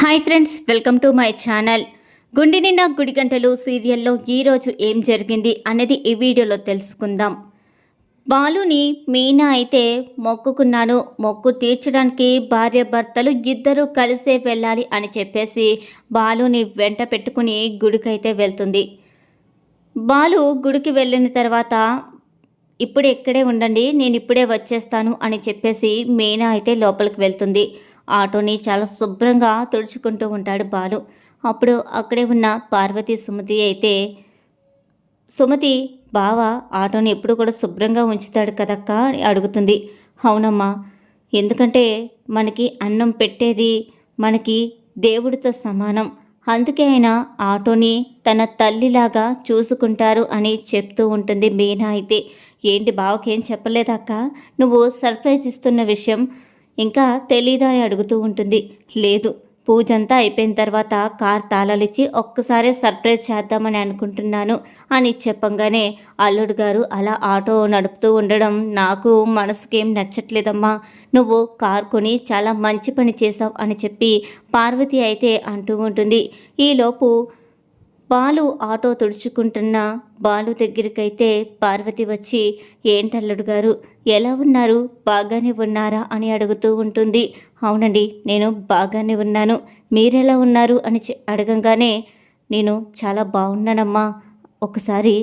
Hi friends welcome to my channel గుండె నిండా గుడి గంటలు సీరియల్లో ఈరోజు ఏం జరిగింది అనేది ఈ వీడియోలో తెలుసుకుందాం. బాలుని మీనా అయితే మొక్కుకున్నాను మొక్కు తీర్చడానికి భార్య భర్తలు ఇద్దరూ కలిసే వెళ్ళాలి అని చెప్పేసి బాలుని వెంట పెట్టుకుని గుడికైతే వెళ్తుంది. బాలు గుడికి వెళ్ళిన తర్వాత ఇప్పుడు ఇక్కడే ఉండండి నేను ఇప్పుడే వచ్చేస్తాను అని చెప్పేసి మీనా అయితే లోపలికి వెళ్తుంది. ఆటోని చాలా శుభ్రంగా తుడుచుకుంటూ ఉంటాడు బాలు. అప్పుడు అక్కడే ఉన్న పార్వతి సుమతి అయితే సుమతి బావ ఆటోని ఎప్పుడు కూడా శుభ్రంగా ఉంచుతాడు కదక్క? అని అడుగుతుంది. అవునమ్మా ఎందుకంటే మనకి అన్నం పెట్టేది మనకి దేవుడితో సమానం. అందుకే ఆయన ఆటోని తన తల్లిలాగా చూసుకుంటారు అని చెప్తూ ఉంటుంది మీనా అయితే. ఏంటి బావకేం చెప్పలేదక్క? నువ్వు సర్ప్రైజ్ ఇస్తున్న విషయం ఇంకా తెలీదా అని అడుగుతూ ఉంటుంది. లేదు పూజ అంతా అయిపోయిన తర్వాత కార్ తాళాలిచ్చి ఒక్కసారే సర్ప్రైజ్ చేద్దామని అనుకుంటున్నాను అని చెప్పంగానే అల్లుడు గారు అలా ఆటో నడుపుతూ ఉండడం నాకు మనసుకేం నచ్చట్లేదమ్మా. నువ్వు కార్ కొని చాలా మంచి పని చేసావు అని చెప్పి పార్వతి అయితే అంటూ ఉంటుంది. ఈలోపు బాలు ఆటో తుడుచుకుంటున్న బాలు దగ్గరికైతే పార్వతి వచ్చి ఏంటల్లుడు గారు ఎలా ఉన్నారు? బాగానే ఉన్నారా? అని అడుగుతూ ఉంటుంది. అవునండి నేను బాగానే ఉన్నాను. మీరెలా ఉన్నారు? అని అడగంగానే నేను చాలా బాగున్నానమ్మా. ఒకసారి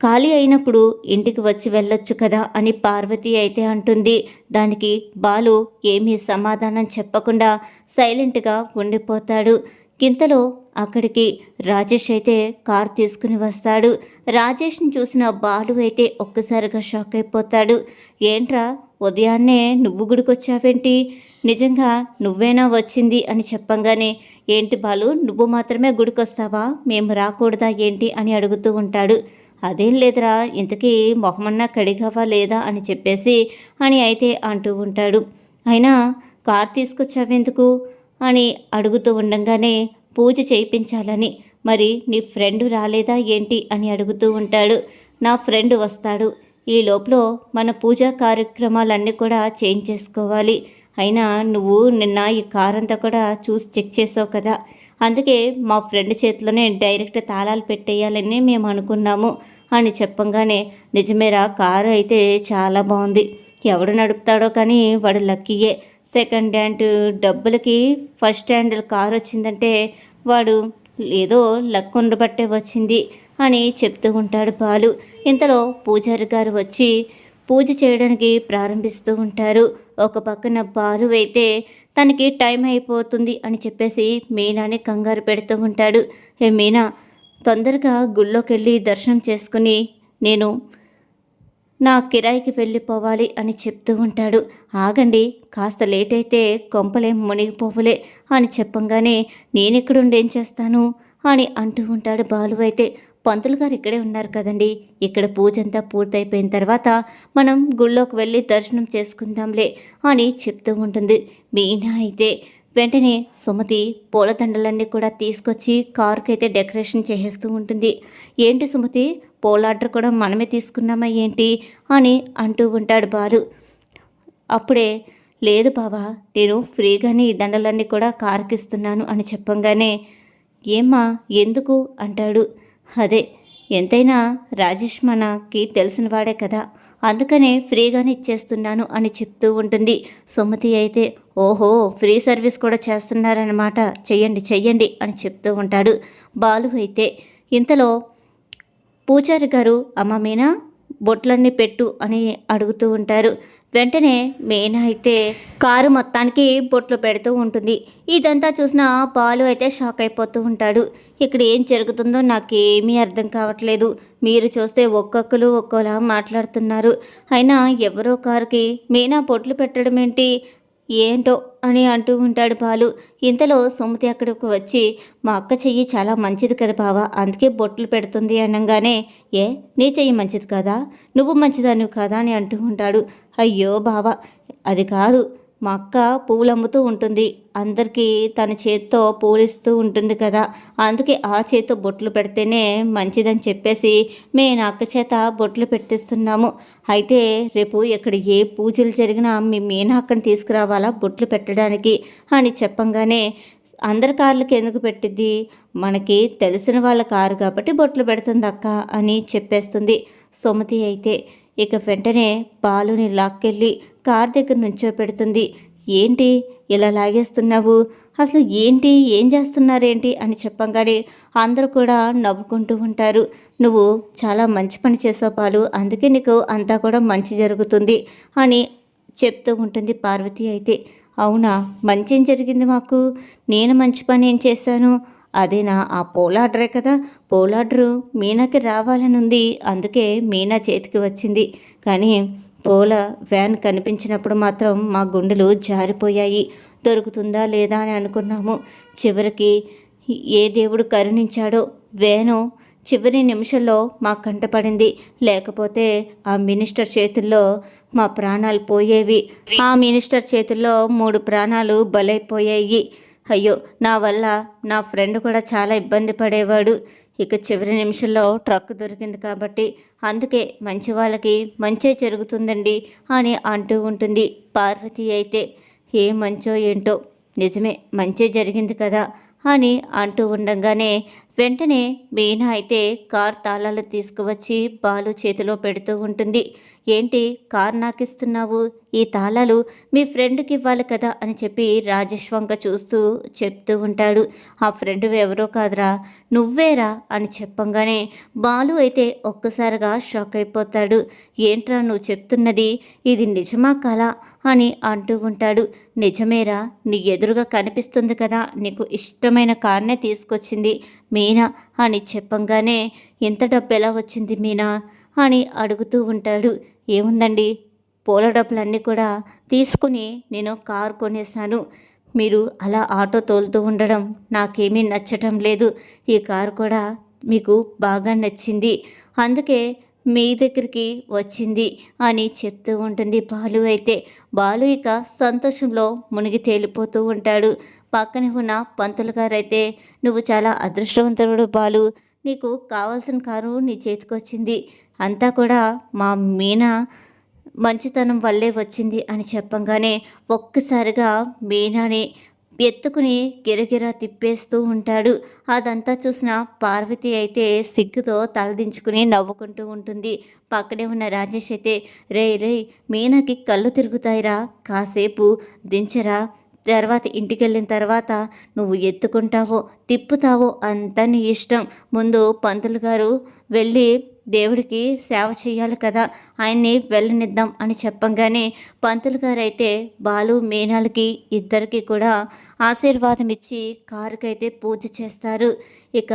ఖాళీ అయినప్పుడు ఇంటికి వచ్చి వెళ్ళొచ్చు కదా అని పార్వతి అయితే అంటుంది. దానికి బాలు ఏమీ సమాధానం చెప్పకుండా సైలెంట్గా ఉండిపోతాడు. గింతలో అక్కడికి రాజేష్ అయితే కార్ తీసుకుని వస్తాడు. రాజేష్ని చూసిన బాలు అయితే ఒక్కసారిగా షాక్ అయిపోతాడు. ఏంట్రా ఉదయాన్నే నువ్వు గుడికొచ్చావేంటి? నిజంగా నువ్వేనా వచ్చింది? అని చెప్పంగానే ఏంటి బాలు నువ్వు మాత్రమే గుడికొస్తావా? మేము రాకూడదా ఏంటి? అని అడుగుతూ ఉంటాడు. అదేం లేదురా ఇంతకీ మొహమన్నా కడిగావా లేదా? అని చెప్పేసి అని అయితే అంటూ ఉంటాడు. అయినా కార్ తీసుకొచ్చావెందుకు? అని అడుగుతూ ఉండంగానే పూజ చేయించాలని మరి నీ ఫ్రెండ్ రాలేదా ఏంటి? అని అడుగుతూ ఉంటాడు. నా ఫ్రెండ్ వస్తాడు. ఈ లోపల మన పూజా కార్యక్రమాలన్నీ కూడా చేంజ్ చేసుకోవాలి. అయినా నువ్వు నిన్న ఈ కార్ అంతా కూడా చూసి చెక్ చేసావు కదా. అందుకే మా ఫ్రెండ్ చేతిలోనే డైరెక్ట్ తాళాలు పెట్టేయాలని మేము అనుకున్నాము అని చెప్పంగానే నిజమేరా కారు అయితే చాలా బాగుంది. ఎవడు నడుపుతాడో కానీ వాడు లక్కీయే. సెకండ్ హ్యాండ్ డబ్బులకి ఫస్ట్ హ్యాండ్ కారు వచ్చిందంటే వాడు ఏదో లక్ ఉండబట్టే వచ్చింది అని చెప్తూ ఉంటాడు బాలు. ఇంతలో పూజారి గారు వచ్చి పూజ చేయడానికి ప్రారంభిస్తూ ఉంటారు. ఒక పక్కన బాలు అయితే తనకి టైం అయిపోతుంది అని చెప్పేసి మీనాని కంగారు పెడుతూ ఉంటాడు. హే మీనా తొందరగా గుళ్ళోకి వెళ్ళి దర్శనం చేసుకుని నేను నా కిరాయికి వెళ్ళిపోవాలి అని చెప్తూ ఉంటాడు. ఆగండి కాస్త లేట్ అయితే కొంపలేం మునిగిపోవులే అని చెప్పంగానే నేనెక్కడుండి చేస్తాను? అని అంటూ ఉంటాడు బాలు అయితే. పంతులు గారు ఇక్కడే ఉన్నారు కదండి ఇక్కడ పూజ అంతా పూర్తయిపోయిన తర్వాత మనం గుళ్ళోకి వెళ్ళి దర్శనం చేసుకుందాంలే అని చెప్తూ ఉంటుంది. మీనా అయితే వెంటనే సుమతి పూలదండలన్నీ కూడా తీసుకొచ్చి కారుకి అయితే డెకరేషన్ చేసేస్తూ ఉంటుంది. ఏంటి సుమతి? పూల ఆర్డర్ కూడా మనమే తీసుకున్నామా ఏంటి? అని అంటూ ఉంటాడు బాలు. అప్పుడే లేదు బావా నేను ఫ్రీగానే ఈ దండలన్నీ కూడా కారుకిస్తున్నాను అని చెప్పంగానే ఏమ్మా ఎందుకు? అంటాడు. అదే ఎంతైనా రాజేష్ మనకి తెలిసిన వాడే కదా అందుకనే ఫ్రీగానే ఇచ్చేస్తున్నాను అని చెప్తూ ఉంటుంది సుమతి అయితే. ఓహో ఫ్రీ సర్వీస్ కూడా చేస్తున్నారన్నమాట. చెయ్యండి చెయ్యండి అని చెప్తూ ఉంటాడు బాలు అయితే. ఇంతలో పూజారి గారు అమ్మ మీనా బొట్లన్నీ పెట్టు అని అడుగుతూ ఉంటారు. వెంటనే మీనా అయితే కారు మొత్తానికి బొట్లు పెడుతూ ఉంటుంది. ఇదంతా చూసిన బాలు అయితే షాక్ అయిపోతూ ఉంటాడు. ఇక్కడ ఏం జరుగుతుందో నాకేమీ అర్థం కావట్లేదు. మీరు చూస్తే ఒక్కొక్కరు ఒక్కోలా మాట్లాడుతున్నారు. అయినా ఎవరో కారుకి మీనా బొట్లు పెట్టడం ఏంటి? ఏంటో అని అంటూ ఉంటాడు బాలు. ఇంతలో సుమతి అక్కడికి వచ్చి మా అక్క చెయ్యి చాలా మంచిది కదా బావ అందుకే బొట్లు పెడుతుంది అనగానే ఏ నీ చెయ్యి మంచిది కదా? నువ్వు మంచిదాన్ని కదా అని అంటూ ఉంటాడు. అయ్యో బావ అది కాదు. మా అక్క పూలు అమ్ముతూ ఉంటుంది. అందరికీ తన చేత్తో పూలిస్తూ ఉంటుంది కదా. అందుకే ఆ చేత్తో బొట్లు పెడితేనే మంచిదని చెప్పేసి మేము అక్క చేత బొట్లు పెట్టిస్తున్నాము. అయితే రేపు ఇక్కడ ఏ పూజలు జరిగినా మీ మీనాక్కని తీసుకురావాలా బొట్లు పెట్టడానికి అని చెప్పంగానే అందరి కార్లకి ఎందుకు పెట్టిద్ది? మనకి తెలిసిన వాళ్ళ కారు కాబట్టి బొట్లు పెడుతుంది అక్క అని చెప్పేస్తుంది సుమతి అయితే. ఇక వెంటనే బాలుని లాక్కెళ్ళి కార్ దగ్గర నుంచో పెడుతుంది. ఏంటి ఇలా లాగేస్తున్నావు? అసలు ఏంటి? ఏం చేస్తున్నారేంటి? అని చెప్పంగానే అందరూ కూడా నవ్వుకుంటూ ఉంటారు. నువ్వు చాలా మంచి పని చేసావు పాలు అందుకే నీకు అంతా కూడా మంచి జరుగుతుంది అని చెప్తూ ఉంటుంది పార్వతి అయితే. అవునా? మంచి ఏం జరిగింది మాకు? నేను మంచి పని ఏం చేశాను? అదేనా ఆ పోలార్డరే కదా. పోలార్డరు మీనాకి రావాలని ఉంది అందుకే మీనా చేతికి వచ్చింది. కానీ పోల వ్యాన్ కనిపించినప్పుడు మాత్రం మా గుండెలు జారిపోయాయి. దొరుకుతుందా లేదా అని అనుకున్నాము. చివరికి ఏ దేవుడు కరుణించాడో వేను చివరి నిమిషంలో మా కంటపడింది లేకపోతే ఆ మినిస్టర్ చేతుల్లో మా ప్రాణాలు పోయేవి. ఆ మినిస్టర్ చేతుల్లో మూడు ప్రాణాలు బలైపోయాయి. అయ్యో నా వల్ల నా ఫ్రెండ్ కూడా చాలా ఇబ్బంది పడేవాడు. ఇక చివరి నిమిషంలో ట్రక్ దొరికింది కాబట్టి అందుకే మంచి వాళ్ళకి మంచే జరుగుతుందండి అని అంటూ ఉంటుంది పార్వతి అయితే. ఏ మంచో ఏంటో? నిజమే మంచే జరిగింది కదా అని అంటూ ఉండగానే వెంటనే మీనా అయితే కార్ తాళాలు తీసుకువచ్చి బాలు చేతిలో పెడుతూ ఉంటుంది. ఏంటి కార్ నాకిస్తున్నావు? ఈ తాళాలు మీ ఫ్రెండ్కి ఇవ్వాలి కదా? అని చెప్పి రాజేష్ వంక చూస్తూ చెప్తూ ఉంటాడు. ఆ ఫ్రెండ్ ఎవరో కాదురా నువ్వేరా? అని చెప్పంగానే బాలు అయితే ఒక్కసారిగా షాక్ అయిపోతాడు. ఏంట్రా నువ్వు చెప్తున్నది? ఇది నిజమా కళ అని అంటూ ఉంటాడు నిజమేరా నీ ఎదురుగా కనిపిస్తుంది కదా నీకు ఇష్టమైన కార్నే తీసుకొచ్చింది మీనా అని చెప్పంగానే ఎంత డబ్బు ఎలా వచ్చింది మీనా? అని అడుగుతూ ఉంటాడు. ఏముందండి? పూల డబ్బులన్నీ కూడా తీసుకుని నేను కార్ కొనేసాను మీరు అలా ఆటో తోలుతూ ఉండడం నాకేమీ నచ్చటం లేదు. ఈ కారు కూడా మీకు బాగా నచ్చింది. అందుకే మీ దగ్గరికి వచ్చింది అని చెప్తూ ఉంటుంది బాలు. అయితే బాలు ఇక సంతోషంలో మునిగి తేలిపోతూ ఉంటాడు. పక్కనే ఉన్న పంతులు గారైతే నువ్వు చాలా అదృష్టవంతుడు బాలు. నీకు కావాల్సిన కారు నీ చేతికొచ్చింది అంతా కూడా మా మీనా మంచితనం వల్లే వచ్చింది అని చెప్పంగానే ఒక్కసారిగా మీనాని ఎత్తుకుని గిరగిరా తిప్పేస్తూ ఉంటాడు. అదంతా చూసిన పార్వతి అయితే సిగ్గుతో తలదించుకుని నవ్వుకుంటూ ఉంటుంది. పక్కనే ఉన్న రాజేష్ అయితే రే రే మీనాకి కళ్ళు తిరుగుతాయిరా. కాసేపు దించరా. తర్వాత ఇంటికి వెళ్ళిన తర్వాత నువ్వు ఎత్తుకుంటావో తిప్పుతావో అంతా నీ ఇష్టం. ముందు పంతులు గారు వెళ్ళి దేవుడికి సేవ చేయాలి కదా ఆయన్ని వెళ్ళనిద్దాం అని చెప్పంగానే పంతులు గారు అయితే బాలు మీనాలకి ఇద్దరికి కూడా ఆశీర్వాదం ఇచ్చి కారుకైతే పూజ చేస్తారు. ఇక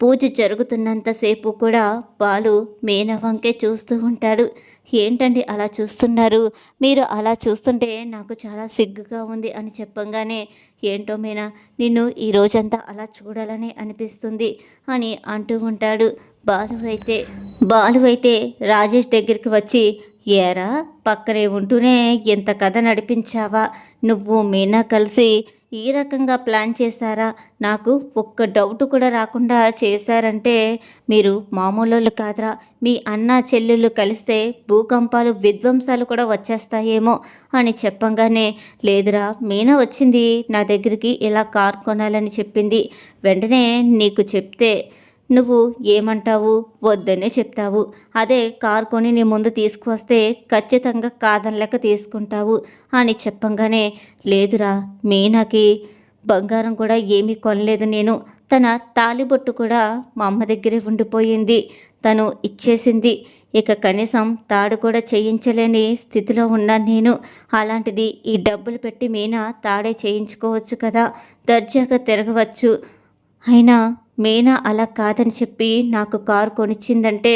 పూజ జరుగుతున్నంతసేపు కూడా బాలు మీనా వంకే చూస్తూ ఉంటాడు. ఏంటండి అలా చూస్తున్నారు? మీరు అలా చూస్తుంటే నాకు చాలా సిగ్గుగా ఉంది అని చెప్పంగానే ఏంటో మీనా నిన్ను ఈ రోజంతా అలా చూడాలని అనిపిస్తుంది అని అంటూ ఉంటాడు. బాలు అయితే బాలు అయితే రాజేష్ దగ్గరికి వచ్చి ఏరా పక్కనే ఉంటూనే ఎంత కథ నడిపించావా? నువ్వు మీనా కలిసి ఈ రకంగా ప్లాన్ చేశారా? నాకు ఒక్క డౌట్ కూడా రాకుండా చేశారంటే మీరు మామూలు కాదురా. మీ అన్న చెల్లెళ్ళు కలిస్తే భూకంపాలు విధ్వంసాలు కూడా వచ్చేస్తాయేమో అని చెప్పంగానే లేదురా మీనా వచ్చింది నా దగ్గరికి ఇలా కార్ కొనాలని చెప్పింది. వెంటనే నీకు చెప్తే నువ్వు ఏమంటావు? వద్దనే చెప్తావు. అదే కార్ కొని నీ ముందు తీసుకువస్తే ఖచ్చితంగా కాదనలేక తీసుకుంటావు అని చెప్పంగానే లేదురా మీనాకి బంగారం కూడా ఏమీ కొనలేదు నేను. తన తాలిబొట్టు కూడా మా అమ్మ దగ్గరే ఉండిపోయింది. తను ఇచ్చేసింది. ఇక కనీసం తాడు కూడా చేయించలేని స్థితిలో ఉన్నాను నేను. అలాంటిది ఈ డబ్బులు పెట్టి మీనా తాడే చేయించుకోవచ్చు కదా? దర్జాగా తిరగవచ్చు. అయినా మీనా అలా కాదని చెప్పి నాకు కారు కొనిచ్చిందంటే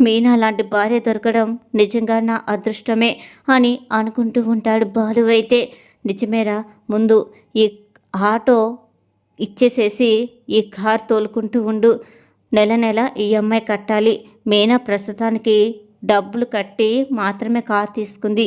మీనా లాంటి భార్య దొరకడం నిజంగా నా అదృష్టమే అని అనుకుంటూ ఉంటాడు బాలు అయితే. నిజమేరా ముందు ఈ ఆటో ఇచ్చేసేసి ఈ కార్ తోలుకుంటూ ఉండు. నెల నెల ఈఎంఐ కట్టాలి. మీనా ప్రస్తుతానికి డబ్బులు కట్టి మాత్రమే కార్ తీసుకుంది.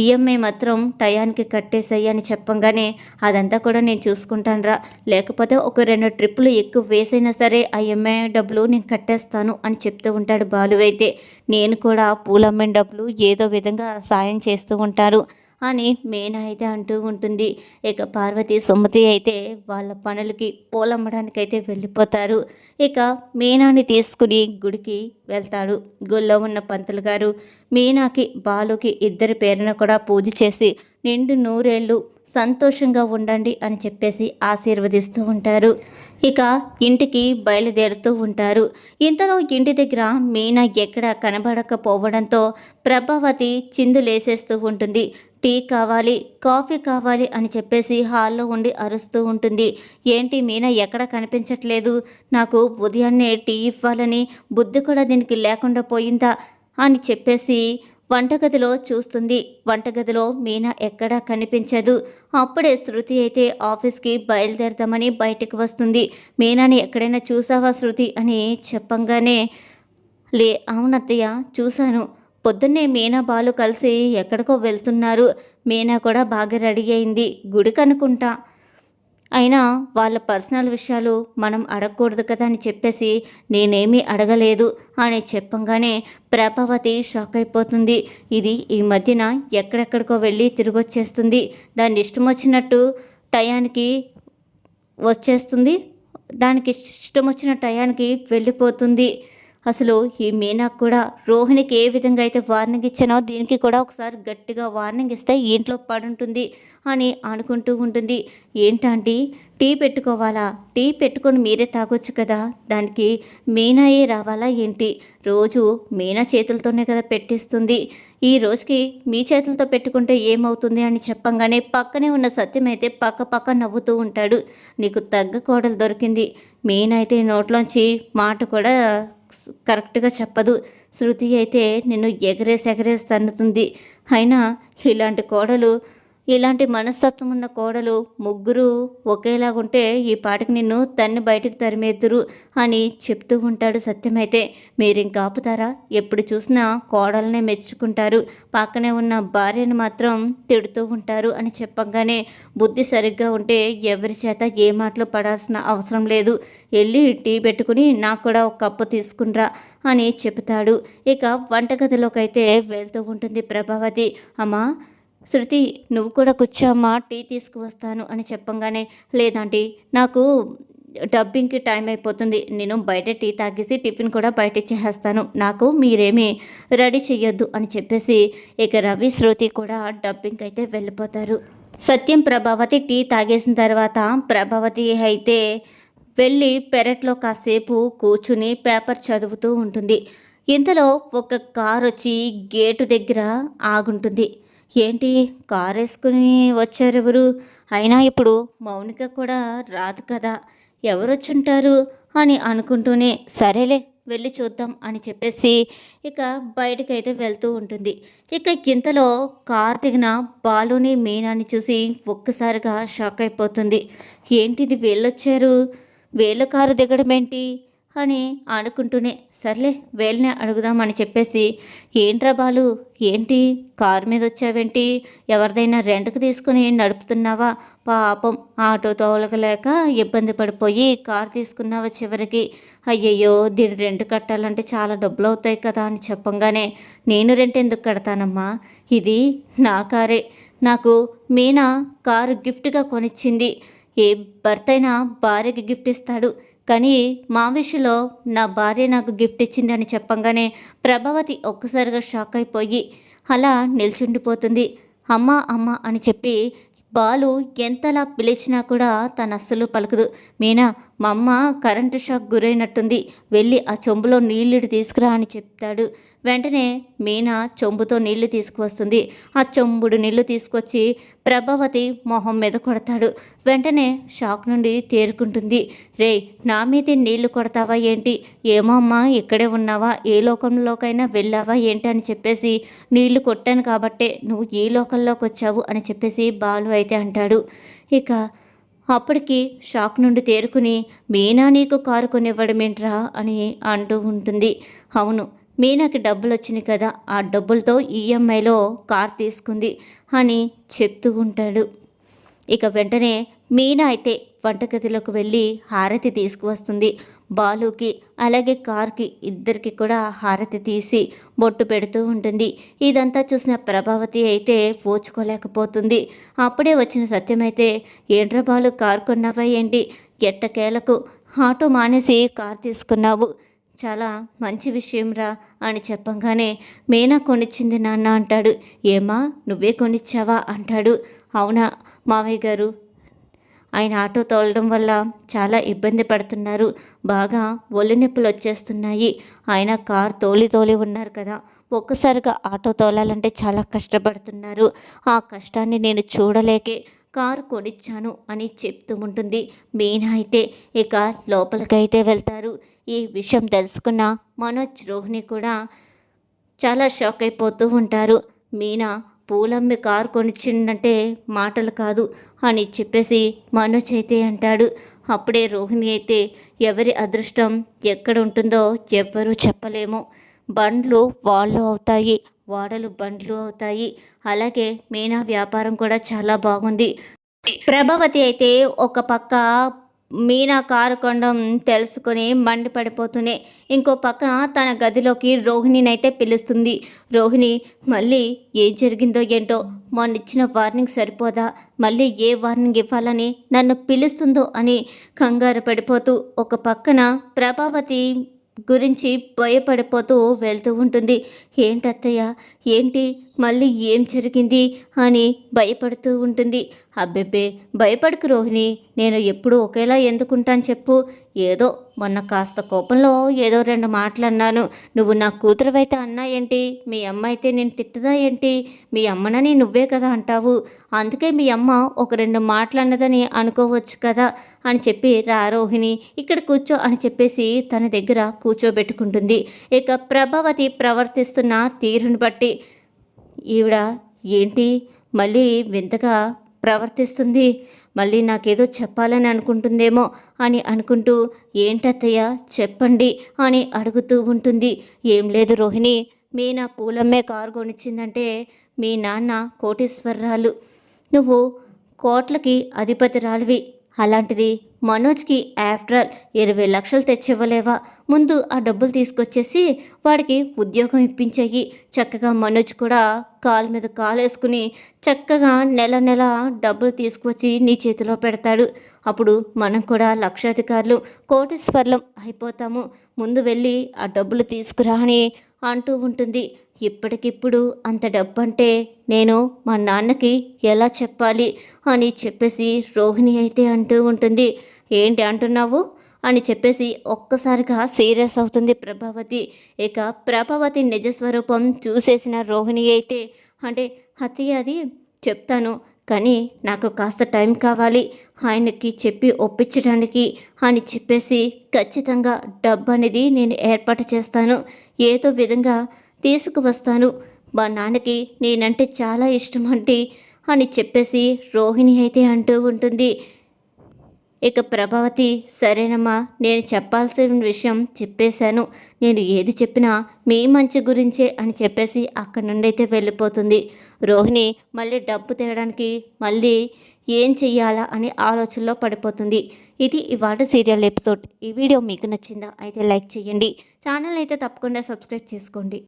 ఈఎంఐ మాత్రం టయానికి కట్టేసాయి అని చెప్పంగానే అదంతా కూడా నేను చూసుకుంటానురా. లేకపోతే ఒక రెండు ట్రిప్పులు ఎక్కువ వేసైనా సరే ఆ ఎంఐ డబ్బులు నేను కట్టేస్తాను అని చెప్తూ ఉంటాడు బాలు అయితే. నేను కూడా పూలమ్మిన డబ్బులు ఏదో విధంగా సాయం చేస్తూ ఉంటారు. అని మీనా అయితే అంటూ ఉంటుంది. ఇక పార్వతి సుమతి అయితే వాళ్ళ పనులకి పూలమ్మడానికి అయితే వెళ్ళిపోతారు. ఇక మీనాని తీసుకుని గుడికి వెళ్తాడు. గుళ్ళో ఉన్న పంతులు గారు మీనాకి బాలుకి ఇద్దరి పేరున కూడా పూజ చేసి నిండు నూరేళ్ళు సంతోషంగా ఉండండి అని చెప్పేసి ఆశీర్వదిస్తూ ఉంటారు. ఇక ఇంటికి బయలుదేరుతూ ఉంటారు. ఇంతలో ఇంటి దగ్గర మీనా ఎక్కడ కనబడకపోవడంతో ప్రభావతి చిందులేసేస్తూ ఉంటుంది. టీ కావాలి కాఫీ కావాలి అని చెప్పేసి హాల్లో ఉండి అరుస్తూ ఉంటుంది. ఏంటి మీనా ఎక్కడ కనిపించట్లేదు? నాకు ఉదయాన్నే టీ ఇవ్వాలని బుద్ధి కూడా దీనికి లేకుండా పోయిందా? అని చెప్పేసి వంటగదిలో చూస్తుంది. వంటగదిలో మీనా ఎక్కడా కనిపించదు. అప్పుడే శృతి అయితే ఆఫీస్కి బయలుదేరదామని బయటకు వస్తుంది. మీనాని ఎక్కడైనా చూసావా శృతి అని చెప్పంగానే లే అవునత్తయ్య చూశాను. పొద్దున్నే మీనా బాలు కలిసి ఎక్కడికో వెళ్తున్నారు. మీనా కూడా బాగా రెడీ అయింది. గుడికి అనుకుంటా. అయినా వాళ్ళ పర్సనల్ విషయాలు మనం అడగకూడదు కదా అని చెప్పేసి నేనేమీ అడగలేదు అని చెప్పంగానే ప్రభావతి షాక్ అయిపోతుంది. ఇది ఈ మధ్యన ఎక్కడెక్కడికో వెళ్ళి తిరిగొచ్చేస్తుంది. దాన్ని ఇష్టం వచ్చినట్టు టయానికి వచ్చేస్తుంది. దానికి ఇష్టం వచ్చిన టయానికి వెళ్ళిపోతుంది. అసలు ఈ మీనా కూడా రోహిణికి ఏ విధంగా అయితే వార్నింగ్ ఇచ్చానో దీనికి కూడా ఒకసారి గట్టిగా వార్నింగ్ ఇస్తే ఇంట్లో పడుంటుంది అని అనుకుంటూ ఉంటుంది. ఏంటంటే టీ పెట్టుకోవాలా? టీ పెట్టుకొని మీరే తాగొచ్చు కదా? దానికి మీనాయే రావాలా ఏంటి? రోజు మీనా చేతులతోనే కదా పెట్టిస్తుంది. ఈ రోజుకి మీ చేతులతో పెట్టుకుంటే ఏమవుతుంది అని చెప్పంగానే పక్కనే ఉన్న సత్యం అయితే పక్క పక్క నవ్వుతూ ఉంటాడు. నీకు తగ్గ కోడలు దొరికింది. మీనైతే నోట్లోంచి మాట కూడా కరెక్ట్గా చెప్పదు. శృతి అయితే నిన్ను ఎగరేసి ఎగరేసి తన్నుతుంది. అయినా ఇలాంటి కోడలు ఇలాంటి మనస్తత్వం ఉన్న కోడలు ముగ్గురు ఒకేలాగుంటే ఈ పాటకి నిన్ను తన్ని బయటకు తరిమేద్దురు అని చెప్తూ ఉంటాడు సత్యమైతే. మీరు ఇంకా ఆపుతారా? ఎప్పుడు చూసినా కోడలనే మెచ్చుకుంటారు. పక్కనే ఉన్న భార్యను మాత్రం తిడుతూ ఉంటారు అని చెప్పగానే బుద్ధి సరిగ్గా ఉంటే ఎవరి చేత ఏ మాటలు పడాల్సిన అవసరం లేదు. వెళ్ళి టీ పెట్టుకుని నాకు కూడా ఒక కప్పు తీసుకునిరా అని చెబుతాడు. ఇక వంటగదిలోకైతే అయితే వెళ్తూ ఉంటుంది ప్రభావతి. అమ్మా శృతి నువ్వు కూడా కూర్చోమ్మా టీ తీసుకువస్తాను అని చెప్పంగానే లేదండి నాకు డబ్బింగ్కి టైం అయిపోతుంది. నేను బయట టీ తాగేసి టిఫిన్ కూడా బయట ఇచ్చేస్తాను నాకు మీరేమీ రెడీ చెయ్యొద్దు అని చెప్పేసి ఇక రవి శృతి కూడా డబ్బింగ్కి అయితే వెళ్ళిపోతారు. సత్యం ప్రభావతి టీ తాగేసిన తర్వాత ప్రభావతి అయితే వెళ్ళి పెరట్లో కాసేపు కూర్చుని పేపర్ చదువుతూ ఉంటుంది. ఇంతలో ఒక కారు వచ్చి గేటు దగ్గర ఆగుంటుంది. ఏంటి? కారు వేసుకుని వచ్చారు ఎవరు? అయినా ఇప్పుడు మౌనిక కూడా రాదు కదా. ఎవరొచ్చుంటారు? అని అనుకుంటూనే సరేలే వెళ్ళి చూద్దాం అని చెప్పేసి ఇక బయటకైతే వెళ్తూ ఉంటుంది. ఇక ఇంతలో కార్ దిగిన బాలుని మీనాని చూసి ఒక్కసారిగా షాక్ అయిపోతుంది. ఏంటిది వీళ్ళొచ్చారు? వీళ్ళ కారు దిగడం ఏంటి అని అనుకుంటూనే సర్లే వేలనే అడుగుదామని చెప్పేసి ఏంట్రా బాలు ఏంటి? కారు మీద వచ్చావేంటి? ఎవరిదైనా రెంట్కి తీసుకుని నడుపుతున్నావా? పాపం ఆటో తోలకలేక ఇబ్బంది పడిపోయి కారు తీసుకున్నావా చివరికి? అయ్యయ్యో దీని రెంట్ కట్టాలంటే చాలా డబ్బులు అవుతాయి కదా అని చెప్పంగానే నేను రెంట్ ఎందుకు కడతానమ్మా? ఇది నా కారే. నాకు మీనా కారు గిఫ్ట్గా కొనిచ్చింది. ఏ భర్త అయినా భార్యకి గిఫ్ట్ ఇస్తాడు. కానీ మా విషయంలో నా భార్య నాకు గిఫ్ట్ ఇచ్చిందని చెప్పంగానే ప్రభావతి ఒక్కసారిగా షాక్ అయిపోయి అలా నిల్చుండిపోతుంది. అమ్మ అమ్మ అని చెప్పి బాలు ఎంతలా పిలిచినా కూడా తన అస్సలు పలకదు. మీనా మా అమ్మ కరెంటు షాక్ గురైనట్టుంది. వెళ్ళి ఆ చెంబులో నీళ్ళు తీసుకురా అని చెప్తాడు. వెంటనే మీనా చెంబుతో నీళ్ళు తీసుకువస్తుంది. ఆ చెంబుడు నీళ్ళు తీసుకొచ్చి ప్రభావతి మొహం మీద కొడతాడు. వెంటనే షాక్ నుండి తేరుకుంటుంది. రే నా మీద నీళ్ళు కొడతావా ఏంటి? ఏమో అమ్మా ఇక్కడే ఉన్నావా? ఏ లోకంలోకైనా వెళ్ళావా ఏంటి అని చెప్పేసి నీళ్ళు కొట్టాను కాబట్టే నువ్వు ఈ లోకంలోకి వచ్చావు అని చెప్పేసి బాలు అయితే అంటాడు. ఇక అప్పటికి షాక్ నుండి తేరుకుని మీనా నీకు కారు కొనివ్వడమేంట్రా? అని అంటూ ఉంటుంది. అవును మీనాకి డబ్బులు వచ్చినాయి కదా ఆ డబ్బులతో ఈఎంఐలో కార్ తీసుకుంది అని చెప్తూ ఉంటాడు. ఇక వెంటనే మీనా అయితే వంటగదిలోకి వెళ్ళి హారతి తీసుకువస్తుంది. బాలుకి అలాగే కార్కి ఇద్దరికి కూడా హారతి తీసి బొట్టు పెడుతూ ఉంటుంది. ఇదంతా చూసిన ప్రభావతి అయితే పోచుకోలేకపోతుంది. అప్పుడే వచ్చిన సత్యమైతే ఏంట్రా బాలు కారు కొన్నావా ఏంటి? ఎట్టకేలకు? ఆటో మానేసి కార్ తీసుకున్నావు. చాలా మంచి విషయంరా అని చెప్పంగానే మీనా కొనిచ్చింది నాన్న అంటాడు. ఏమా నువ్వే కొనిచ్చావా? అంటాడు. అవునా మావయ్య గారు. ఆయన ఆటో తోలడం వల్ల చాలా ఇబ్బంది పడుతున్నారు. బాగా ఒళ్ళు నొప్పులు వచ్చేస్తున్నాయి. ఆయన కార్ తోలి తోలి ఉన్నారు కదా. ఒక్కసారిగా ఆటో తోలాలంటే చాలా కష్టపడుతున్నారు. ఆ కష్టాన్ని నేను చూడలేకే కారు కొనిచ్చాను అని చెప్తూ ఉంటుంది. మీనా అయితే ఇక లోపలికైతే వెళ్తారు. ఈ విషయం తెలుసుకున్న మనోజ్ రోహిణి కూడా చాలా షాక్ అయిపోతూ ఉంటారు. మీనా పూలమ్మి కారు కొనిచ్చిందంటే మాటలు కాదు అని చెప్పేసి మనోజ్ అయితే అంటాడు. అప్పుడే రోహిణి అయితే ఎవరి అదృష్టం ఎక్కడ ఉంటుందో ఎవ్వరూ చెప్పలేము. బండ్లు వాళ్ళు అవుతాయి వాడలు బండ్లు అవుతాయి. అలాగే మీనా వ్యాపారం కూడా చాలా బాగుంది. ప్రభావతి అయితే ఒక పక్క మీనా కారు కొండం తెలుసుకొని మండిపడిపోతూనే ఇంకో పక్క తన గదిలోకి రోహిణినైతే పిలుస్తుంది. రోహిణి మళ్ళీ ఏం జరిగిందో ఏంటో మొన్న ఇచ్చిన వార్నింగ్ సరిపోదా? మళ్ళీ ఏ వార్నింగ్ ఇవ్వాలని నన్ను పిలుస్తుందో అని కంగారు పడిపోతూ ఒక పక్కన ప్రభావతి గురించి భయపడిపోతూ వెళ్తూ ఉంటుంది. ఏంటత్తయ్య? ఏంటి? మళ్ళీ ఏం జరిగింది అని భయపడుతూ ఉంటుంది. అబ్బెబ్బే భయపడకు రోహిణి నేను ఎప్పుడు ఒకేలా ఎందుకుంటాను చెప్పు. ఏదో మొన్న కాస్త కోపంలో ఏదో రెండు మాటలు అన్నాను నువ్వు నా కూతురువైతే అన్నా ఏంటి? మీ అమ్మ అయితే నేను తిట్టదా ఏంటి? మీ అమ్మనని నువ్వే కదా అంటావు. అందుకే మీ అమ్మ ఒక రెండు మాటలు అన్నదని అనుకోవచ్చు కదా అని చెప్పి రా రోహిణి ఇక్కడ కూర్చో అని చెప్పేసి తన దగ్గర కూర్చోబెట్టుకుంటుంది. ఇక ప్రభావతి ప్రవర్తిస్తున్న తీరును బట్టి ఈవిడ ఏంటి? మళ్ళీ వింతగా ప్రవర్తిస్తుంది. మళ్ళీ నాకేదో చెప్పాలని అనుకుంటుందేమో అని అనుకుంటూ ఏంటత్తయ్య చెప్పండి అని అడుగుతూ ఉంటుంది. ఏం లేదు రోహిణి మీ నా పూలమ్మే కారు కొనిచ్చిందంటే మీ నాన్న కోటీశ్వరరాలు. నువ్వు కోట్లకి అధిపతిరాలివి అలాంటిది మనోజ్కి ఆఫ్టర్ ఆల్ ఇరవై లక్షలు తెచ్చివ్వలేవా? ముందు ఆ డబ్బులు తీసుకొచ్చేసి వాడికి ఉద్యోగం ఇప్పించాయి. చక్కగా మనోజ్ కూడా కాలు మీద కాలు వేసుకుని చక్కగా నెల నెల డబ్బులు తీసుకువచ్చి నీ చేతిలో పెడతాడు. అప్పుడు మనం కూడా లక్షాధికారులు కోటీశ్వర్లం అయిపోతాము. ముందు వెళ్ళి ఆ డబ్బులు తీసుకురా అని అంటూ ఉంటుంది. ఇప్పటికిప్పుడు అంత డబ్బు అంటే నేను మా నాన్నకి ఎలా చెప్పాలి అని చెప్పేసి రోహిణి అయితే అంటూ ఉంటుంది. ఏంటి అంటున్నావు? అని చెప్పేసి ఒక్కసారిగా సీరియస్ అవుతుంది ప్రభావతి. ఇక ప్రభావతి నిజస్వరూపం చూసేసిన రోహిణి అయితే అంటే హత్య అది చెప్తాను కానీ నాకు కాస్త టైం కావాలి ఆయనకి చెప్పి ఒప్పించడానికి అని చెప్పేసి ఖచ్చితంగా డబ్బు అనేది నేను ఏర్పాటు చేస్తాను. ఏదో విధంగా తీసుకువస్తాను. మా నాన్నకి నేనంటే చాలా ఇష్టం అంటే అని చెప్పేసి రోహిణి అయితే అంటూ ఉంటుంది. ఇక ప్రభావతి సరేనమ్మా నేను చెప్పాల్సిన విషయం చెప్పేశాను. నేను ఏది చెప్పినా మీ మంచి గురించే అని చెప్పేసి అక్కడి నుండి అయితే వెళ్ళిపోతుంది. రోహిణి మళ్ళీ డబ్బు తేయడానికి మళ్ళీ ఏం చెయ్యాలా అనే ఆలోచనలో పడిపోతుంది. ఇది ఇవాళ సీరియల్ ఎపిసోడ్. ఈ వీడియో మీకు నచ్చిందా అయితే లైక్ చేయండి. ఛానల్ అయితే తప్పకుండా సబ్స్క్రైబ్ చేసుకోండి.